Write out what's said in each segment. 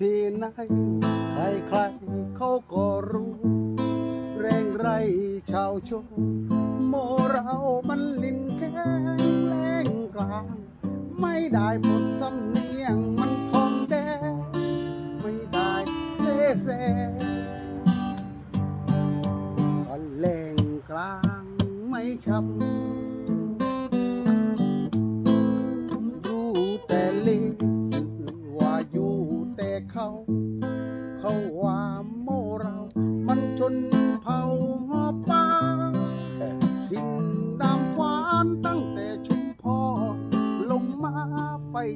ใครใครๆเขาก็รู้ แรงไรชาวชนโมเรามันลินแค่แรงกลางไม่ได้พดสำเนียงมันทองแดงไม่ได้เซ่แซ่ก็แรงกลางไม่ช้ำ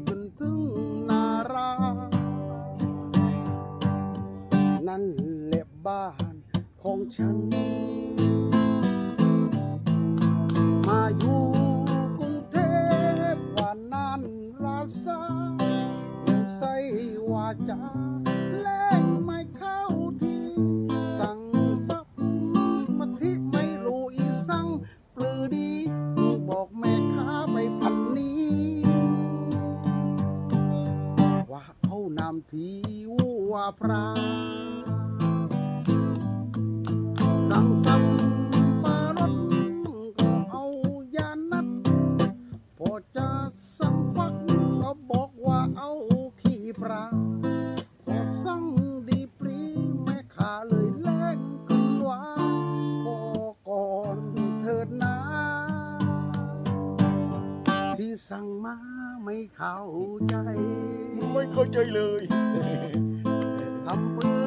จนถึงนารา นั่นแหละบ้านของฉัน มาอยู่กรุงเทพว่านานราษาใส่วาจาานำทีว่าพระสั่งซ้ำปารถก็เอายานัดพอจะสั่งควักก็บอกว่าเอาขี้ปลาพอสั่งดีปรีแม่ขาเลยแลกขึ้นว่าพอก่อนเถิดนะที่สั่งมา ไม่เข้าใจไม่เข้าใจเลยทำมือ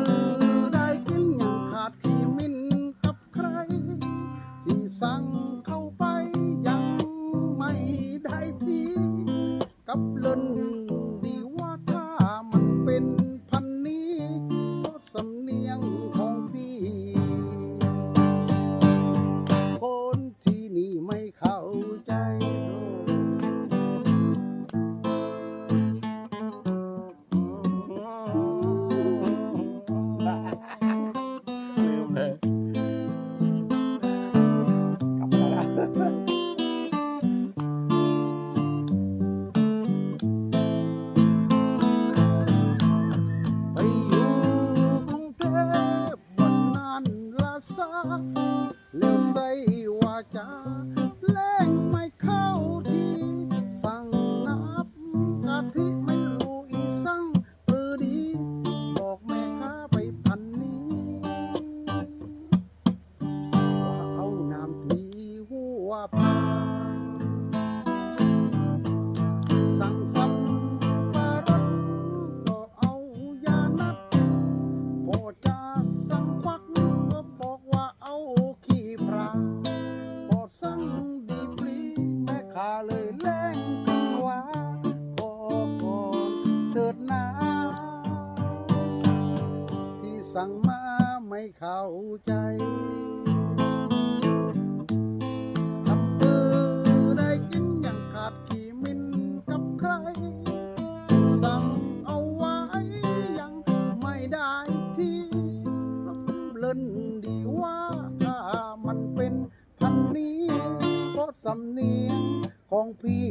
ได้กินอย่างขาดขี้มินกับใคร ที่สั่งเข้าไปยังไม่ได้ทีกับเล่นดีว่าถ้ามันเป็นพันนี้ก็สำเนียงของพี่ คนที่นี่ไม่เข้าใจ แล้วใส่วาจา ถิดนาที่สั่งมาไม่เข้าใจทำมือได้กินอย่างขาดขีมินกับใคร สั่งเอาไว้ยังไม่ได้ที่เล่นดีว่าถ้ามันเป็นพันนี้เพราะสำเนียงของพี่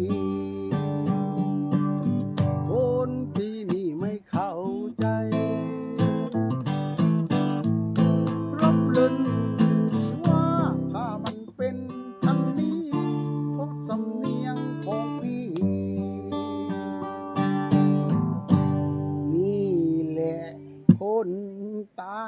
คนตา